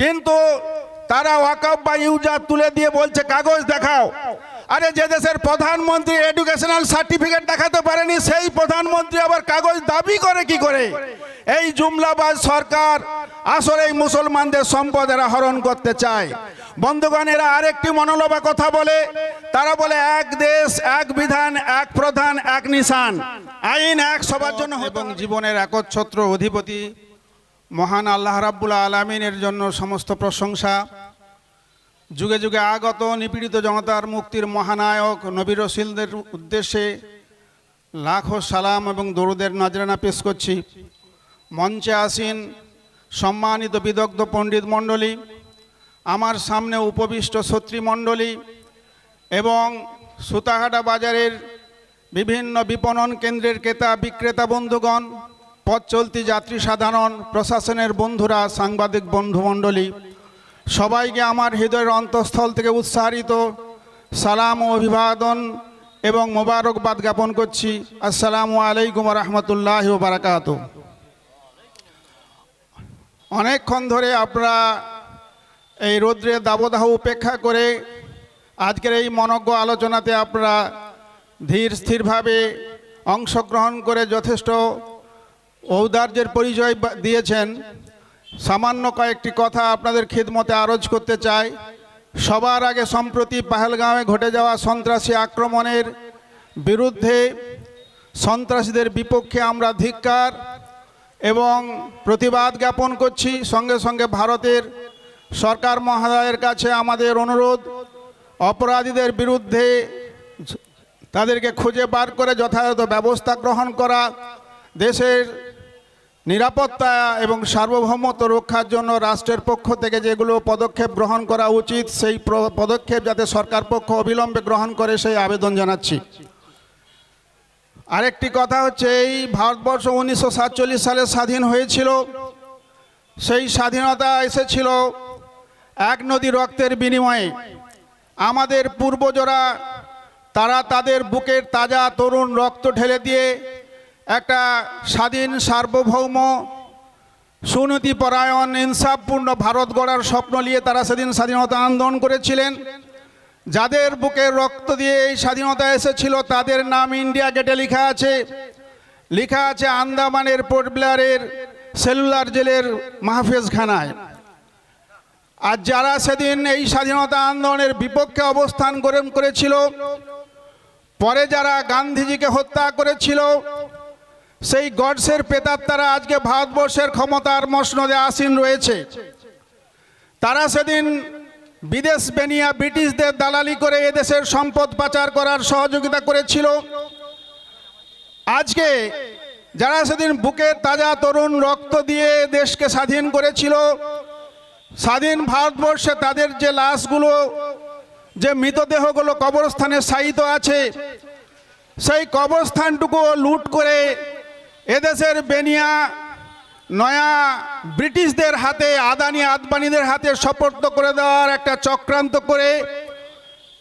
কিন্তু তারা ওয়াকফ বা ইউজার তুলে দিয়ে বলছে, কাগজ দেখাও। আরে যে দেশের প্রধানমন্ত্রী এডুকেশনাল সার্টিফিকেট দেখাতে পারেনি, সেই প্রধানমন্ত্রী আবার কাগজ দাবি করে কি করে? এই জুমলাবাজ সরকার আসলে মুসলমানদের সম্পদ এরা হরণ করতে চায়। বন্ধুগণ, এরা আরেকটি মনোলভা কথা বলে। তারা বলে, এক দেশ, এক বিধান, এক প্রধান, এক নিশান। আইন এক সবার জন্য এবং জীবনের একচ্ছত্র অধিপতি মহান আল্লাহ রাব্বুল আলমিনের জন্য সমস্ত প্রশংসা। যুগে যুগে আগত নিপীড়িত জনতার মুক্তির মহানায়ক, নবী রসিলদের উদ্দেশ্যে লাখো সালাম এবং দরুদের নজরানা পেশ করছি। মঞ্চে আসীন সম্মানিত বিদগ্ধ পণ্ডিত মণ্ডলী, আমার সামনে উপবিষ্ট মণ্ডলী এবং সুতাহাটা বাজারের বিভিন্ন বিপণন কেন্দ্রের ক্রেতা বিক্রেতা বন্ধুগণ পথ চলতি যাত্রী সাধারণ প্রশাসনের বন্ধুরা, সাংবাদিক বন্ধুমণ্ডলী, সবাইকে আমার হৃদয়ের অন্তঃস্থল থেকে উৎসাহিত সালাম ও অভিবাদন এবং মোবারকবাদ জ্ঞাপন করছি। আসসালামু আলাইকুম রহমতুল্লাহ বারাকাত অনেকক্ষণ ধরে আপনারা এই রৌদ্রের দাবদাহ উপেক্ষা করে আজকের এই মনজ্ঞ আলোচনাতে আপনারা ধীর স্থিরভাবে অংশগ্রহণ করে যথেষ্ট ঔদার্যের পরিচয় দিয়েছেন। সামান্য কয়েকটি কথা আপনাদের খিদমতে আরজ করতে চাই। সবার আগে সম্প্রতি পাহেলগাঁওয়ে ঘটে যাওয়া সন্ত্রাসী আক্রমণের বিরুদ্ধে সন্ত্রাসীদের বিপক্ষে আমরা ধিক্কার এবং প্রতিবাদ জ্ঞাপন করছি। সঙ্গে সঙ্গে ভারতের সরকার মহোদয়ের কাছে আমাদের অনুরোধ, অপরাধীদের বিরুদ্ধে তাদেরকে খুঁজে বার করে যথাযথ ব্যবস্থা গ্রহণ করা। দেশের নিরাপত্তা এবং সার্বভৌমত্ব রক্ষার জন্য রাষ্ট্রের পক্ষ থেকে যেগুলো পদক্ষেপ গ্রহণ করা উচিত, সেই পদক্ষেপ যাতে সরকার পক্ষ অবিলম্বে গ্রহণ করে, সেই আবেদন জানাচ্ছি। আরেকটি কথা হচ্ছে, এই ভারতবর্ষ উনিশশো সাতচল্লিশ সালে স্বাধীন হয়েছিল। সেই স্বাধীনতা এসেছিল এক নদী রক্তের বিনিময়ে। আমাদের পূর্বজরা, তারা তাদের বুকের তাজা তরুণ রক্ত ঢেলে দিয়ে একটা স্বাধীন সার্বভৌম সুনীতিপরায়ণ, ইনসাফপূর্ণ ভারত গড়ার স্বপ্ন নিয়ে তারা সেদিন স্বাধীনতা আন্দোলন করেছিলেন। যাদের বুকে রক্ত দিয়ে এই স্বাধীনতা এসেছিল, তাদের নাম ইন্ডিয়া গেটে লেখা আছে। লেখা আছে আন্দামানের পোর্ট ব্লেয়ারের সেলুলার জেলের মাহফেজখানায়। আর যারা সেদিন এই স্বাধীনতা আন্দোলনের বিপক্ষে অবস্থান গ্রহণ করেছিল, পরে যারা গান্ধীজিকে হত্যা করেছিল সেই গডসের পেতাত্তারা আজকে ভারতবর্ষের ক্ষমতার মসনদে আসীন রয়েছে। তারা সেদিন বিদেশ বেনিয়া ব্রিটিশদের দালালি করে এদেশের সম্পদ পাচার করার সহযোগিতা করেছিল। আজকে যারা সেদিন বুকের তাজা তরুণ রক্ত দিয়ে দেশকে স্বাধীন করেছিল, স্বাধীন ভারতবর্ষে তাদের যে লাশগুলো, যে মৃতদেহগুলো কবরস্থানে শায়িত আছে, সেই কবরস্থানটুকু লুট করে এদেশের বেনিয়া নয়া ব্রিটিশদের হাতে, আদানি আদবানিদের হাতে সপর্দ করে দেওয়ার একটা চক্রান্ত করে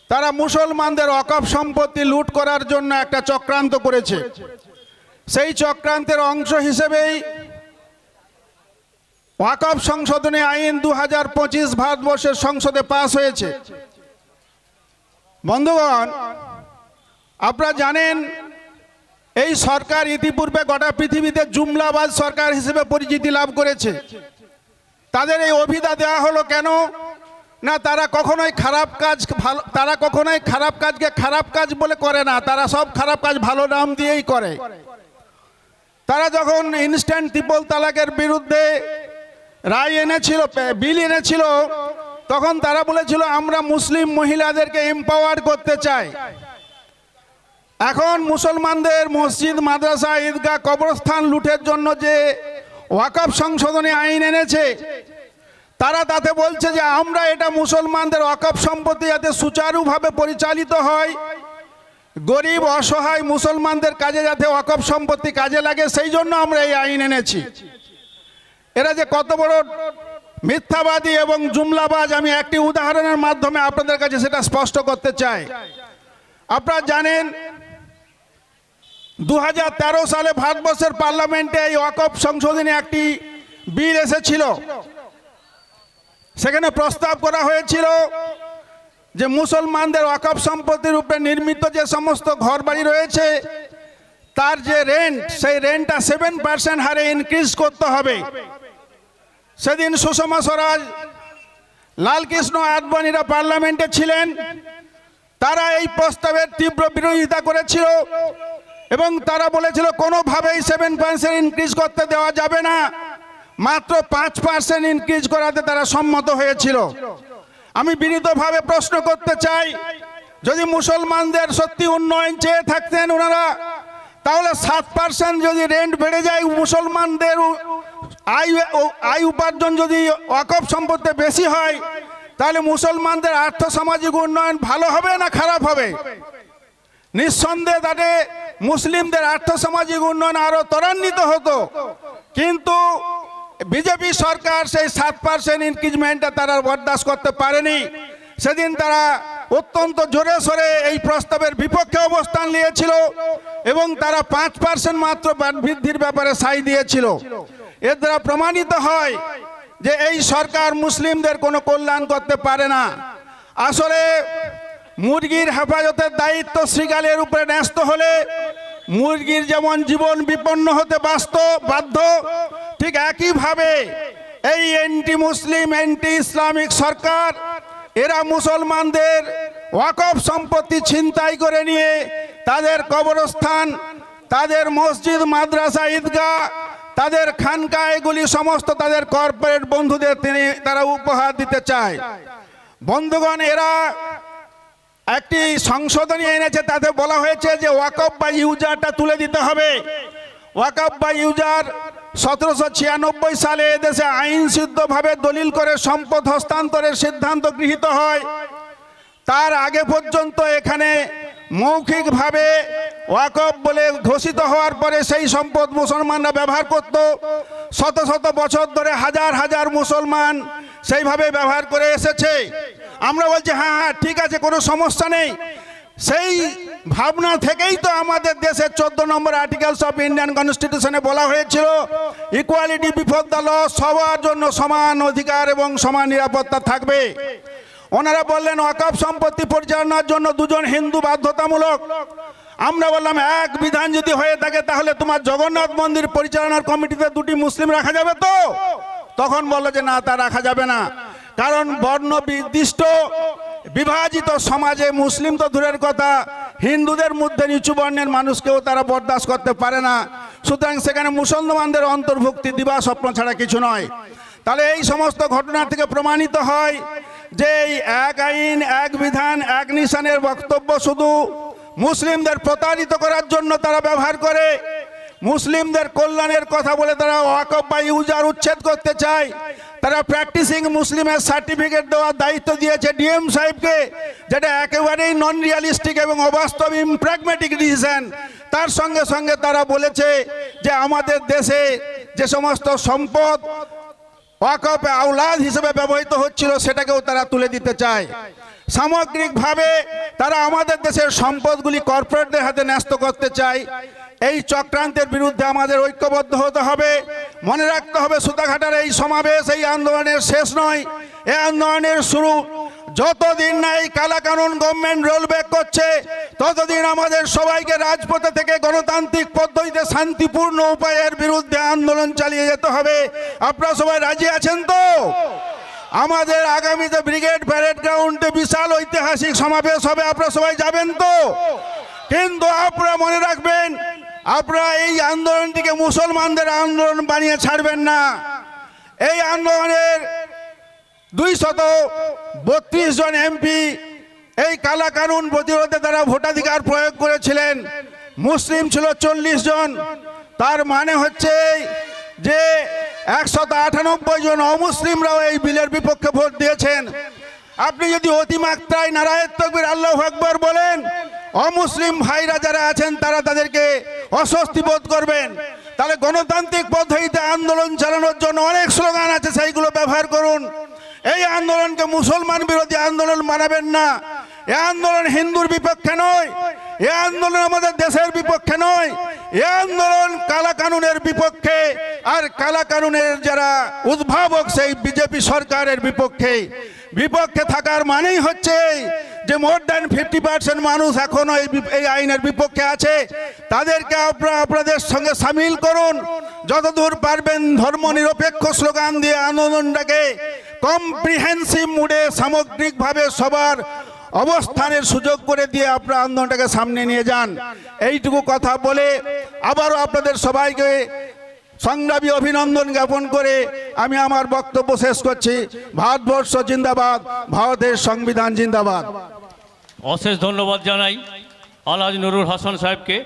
তারা মুসলমানদের অকাপ সম্পত্তি লুট করার জন্য একটা চক্রান্ত করেছে। সেই চক্রান্তের অংশ হিসেবেই ওয়াকফ সংশোধনী আইন দু হাজার পঁচিশ ভারতবর্ষের সংসদে পাশ হয়েছে। বন্ধুগণ, আপনারা জানেন এই সরকার ইতিপূর্বে গোটা পৃথিবীতে জুমলাবাজ সরকার হিসেবে পরিচিতি লাভ করেছে। তাদের এই অভিধা দেওয়া হলো কেন? না, তারা কখনোই খারাপ কাজ ভালো তারা কখনোই খারাপ কাজকে খারাপ কাজ বলে করে না, তারা সব খারাপ কাজ ভালো নাম দিয়েই করে। তারা যখন ইনস্ট্যান্ট ত্রিপল তালাকের বিরুদ্ধে রায় এনেছিল বিল এনেছিল, তখন তারা বলেছিল, আমরা মুসলিম মহিলাদেরকে এম্পাওয়ার করতে চাই। এখন মুসলমানদের মসজিদ, মাদ্রাসা, ঈদগাহ কবরস্থান লুটের জন্য যে ওয়াকফ সংশোধনী আইন এনেছে, তারা তাতে বলছে যে আমরা এটা মুসলমানদের ওয়াকফ সম্পত্তি যাতে সুচারুভাবে পরিচালিত হয়। গরিব, অসহায় মুসলমানদের কাজে যাতে ওয়াকফ সম্পত্তি কাজে লাগে, সেই জন্য আমরা এই আইন এনেছি। এরা যে কত বড় মিথ্যাবাদী এবং জুমলাবাজ, আমি একটি উদাহরণের মাধ্যমে আপনাদের কাছে সেটা স্পষ্ট করতে চাই। আপনারা জানেন দু হাজার তেরো সালে ভারতবর্ষের পার্লামেন্টে এই ওয়াকফ সংশোধনী একটি বিল এসেছিল। সেখানে প্রস্তাব করা হয়েছিল যে মুসলমানদের ওয়াকফ সম্পত্তির উপরে নির্মিত যে সমস্ত ঘরবাড়ি রয়েছে, তার যে রেন্ট সেই রেন্টটা সেভেন পার্সেন্ট হারে ইনক্রিজ করতে হবে। সেদিন সুষমা স্বরাজ, লালকৃষ্ণ আদবানিরা পার্লামেন্টে ছিলেন। তারা এই প্রস্তাবের তীব্র বিরোধিতা করেছিল। এবং তারা বলেছিল, কোনোভাবেই সেভেন পার্সেন্ট ইনক্রিজ করতে দেওয়া যাবে না। মাত্র পাঁচ পার্সেন্ট ইনক্রিজ করাতে তারা সম্মত হয়েছিল। আমি বিনীতভাবে প্রশ্ন করতে চাই, যদি মুসলমানদের সত্যি উন্নয়ন চেয়ে থাকতেন ওনারা, তাহলে সাত পার্সেন্ট যদি রেন্ট বেড়ে যায়, মুসলমানদের আয় আয় উপার্জন যদি ওয়াকফ সম্পত্তি বেশি হয়, তাহলে মুসলমানদের আর্থ সামাজিক উন্নয়ন ভালো হবে না খারাপ হবে? নিঃসন্দেহে তাতে মুসলিমদের আর্থসামাজিক উন্নয়ন আরও ত্বরান্বিত হতো। কিন্তু বিজেপি সরকার সেই সাত পার্সেন্ট ইনক্রিজমেন্টটা তারা বরদাস্ত করতে পারেনি। সেদিন তারা অত্যন্ত জোরে সোরে এই প্রস্তাবের বিপক্ষে অবস্থান নিয়েছিল এবং তারা পাঁচ পার্সেন্ট মাত্র বৃদ্ধির ব্যাপারে সাই দিয়েছিল। এর দ্বারা প্রমাণিত হয় যে এই সরকার মুসলিমদের কোনো কল্যাণ করতে পারে না। আসলে মুরগির হেফাজতের দায়িত্ব শ্রীগালের উপরে ন্যস্ত হলে মুরগির যেমন জীবন বিপন্ন হতে বাস্ত, বাধ্য, ঠিক একইভাবে এই এন্টি মুসলিম এন্টি ইসলামিক সরকার, এরা মুসলমানদের ওয়াকফ সম্পত্তি ছিনতাই করে নিয়ে তাদের কবরস্থান, তাদের মসজিদ, মাদ্রাসা, ঈদগাহ, তাদের খানকা, এগুলি সমস্ত তাদের কর্পোরেট বন্ধুদের তিনি, তারা উপহার দিতে চায়। বন্ধুগণ, এরা একটি সংশোধনী এনেছে, তাতে বলা হয়েছে যে ওয়াকফ বা ইউজারটা তুলে দিতে হবে। ওয়াকফ বা ইউজার সতেরোশো ছিয়ানব্বই সালে এদেশে আইন সিদ্ধভাবে দলিল করে সম্পদ হস্তান্তরের সিদ্ধান্ত গৃহীত হয়। তার আগে পর্যন্ত এখানে মৌখিকভাবে ওয়াকফ বলে ঘোষিত হওয়ার পরে সেই সম্পদ মুসলমানরা ব্যবহার করত। শত শত বছর ধরে হাজার হাজার মুসলমান সেইভাবে ব্যবহার করে এসেছে। আমরা বলছি হ্যাঁ হ্যাঁ ঠিক আছে, কোনো সমস্যা নেই। সেই ভাবনা থেকেই তো আমাদের দেশের চোদ্দ নম্বর আর্টিকেলস অফ ইন্ডিয়ান কনস্টিটিউশনে বলা হয়েছিল ইকুয়ালিটি বিফোর দ্য ল সবার জন্য সমান অধিকার এবং সমান নিরাপত্তা থাকবে। ওনারা বললেন ওয়াকফ সম্পত্তি পরিচালনার জন্য দুজন হিন্দু বাধ্যতামূলক। আমরা বললাম, এক বিধান যদি হয়ে থাকে, তাহলে তোমার জগন্নাথ মন্দির পরিচালনার কমিটিতে দুটি মুসলিম রাখা যাবে তো? তখন বলল যে, না, তা রাখা যাবে না। কারণ বর্ণ নির্দিষ্ট বিভাজিত সমাজে মুসলিম তো দূরের কথা, হিন্দুদের মধ্যে নিচু বর্ণের মানুষকেও তারা বরদাস্ত করতে পারে না। সুতরাং সেখানে মুসলমানদের অন্তর্ভুক্তি দিবা স্বপ্ন ছাড়া কিছু নয়। তাহলে এই সমস্ত ঘটনা থেকে প্রমাণিত হয় যে এই এক আইন, এক বিধান, এক নিশানের বক্তব্য শুধু মুসলিমদের প্রতারিত করার জন্য তারা ব্যবহার করে। মুসলিমদের কল্যাণের কথা বলে তারা ওয়াকফ বা ইউজার উচ্ছেদ করতে চায়। তারা প্র্যাকটিসিং মুসলিমের সার্টিফিকেট দেওয়ার দায়িত্ব দিয়েছে ডিএম সাহেবকে, যেটা একেবারেই নন রিয়ালিস্টিক এবং অবাস্তব ইমপ্র্যাগমেটিক ডিসিশন তার সঙ্গে সঙ্গে তারা বলেছে যে আমাদের দেশে যে সমস্ত সম্পদ ওয়াকফে আওলাদ হিসেবে ব্যবহৃত হচ্ছিল, সেটাকেও তারা তুলে দিতে চায়। সামগ্রিকভাবে তারা আমাদের দেশের সম্পদগুলি কর্পোরেটদের হাতে ন্যস্ত করতে চায়। এই চক্রান্তের বিরুদ্ধে আমাদের ঐক্যবদ্ধ হতে হবে। মনে রাখতে হবে সুতাঘাটার এই সমাবেশ, এই আন্দোলনের শেষ নয়। এই আন্দোলনের শুরু। যতদিন না এই কালা কানুন গভর্নমেন্ট রোল ব্যাক করছে, ততদিন আমাদের সবাইকে রাজপথে থেকে গণতান্ত্রিক পদ্ধতিতে শান্তিপূর্ণ উপায়ের বিরুদ্ধে আন্দোলন চালিয়ে যেতে হবে। আপনারা সবাই রাজি আছেন তো? আমাদের আগামীতে ব্রিগেড প্যারেড গ্রাউন্ডে বিশাল ঐতিহাসিক সমাবেশ হবে, আপনারা সবাই যাবেন তো? কিন্তু আপনারা মনে রাখবেন আপনারা এই আন্দোলনটিকে মুসলমানদের আন্দোলন বানিয়ে ছাড়বেন না। এই আন্দোলনের দুই শত বত্রিশ জন এমপি এই কালা কানুন প্রতিরোধে তারা ভোটাধিকার প্রয়োগ করেছিলেন। মুসলিম ছিল চল্লিশ জন। তার মানে হচ্ছে যে একশত আটানব্বই জন অমুসলিমরাও এই বিলের বিপক্ষে ভোট দিয়েছেন। আপনি যদি অতিমাত্রায় নারায়ণ তকবির, আল্লাহ আকবর বলেন, অমুসলিম ভাইরা যারা আছেন, তারা তাদেরকে অস্বস্তি বোধ করবেন। তাহলে গণতান্ত্রিক পদ্ধতিতে আন্দোলন চালানোর জন্য অনেক স্লোগান আছে, সেইগুলো ব্যবহার করুন। এই আন্দোলনকে মুসলমান বিরোধী আন্দোলন মানাবেন না। এ আন্দোলন হিন্দুর বিপক্ষে নয়, এ আন্দোলন আমাদের দেশের বিপক্ষে নয়, এ আন্দোলন কালা কানুনের বিপক্ষে। আর কালা কানুনের যারা উদ্ভাবক, সেই বিজেপি সরকারের বিপক্ষে। বিপক্ষে থাকার মানেই হচ্ছে যে মোর দ্যান ফিফটি পার্সেন্ট মানুষ এখনও এই এই আইনের বিপক্ষে আছে, তাদেরকে আপনারা আপনাদের সঙ্গে সামিল করুন। যতদূর পারবেন ধর্ম নিরপেক্ষ স্লোগান দিয়ে আন্দোলনটাকে কম্প্রিহেন্সিভ মুডে সামগ্রিকভাবে সবার অবস্থানের সুযোগ করে দিয়ে আপনারা আন্দোলনটাকে সামনে নিয়ে যান। এইটুকু কথা বলে আবারও আপনাদের সবাইকে সংগ্রামী অভিনন্দন জ্ঞাপন করে আমি আমার বক্তব্য শেষ করছি। ভারতবর্ষ জিন্দাবাদ, ভারতের সংবিধান জিন্দাবাদ। অশেষ ধন্যবাদ জানাই আলহাজ নুরুল হাসান সাহেবকে।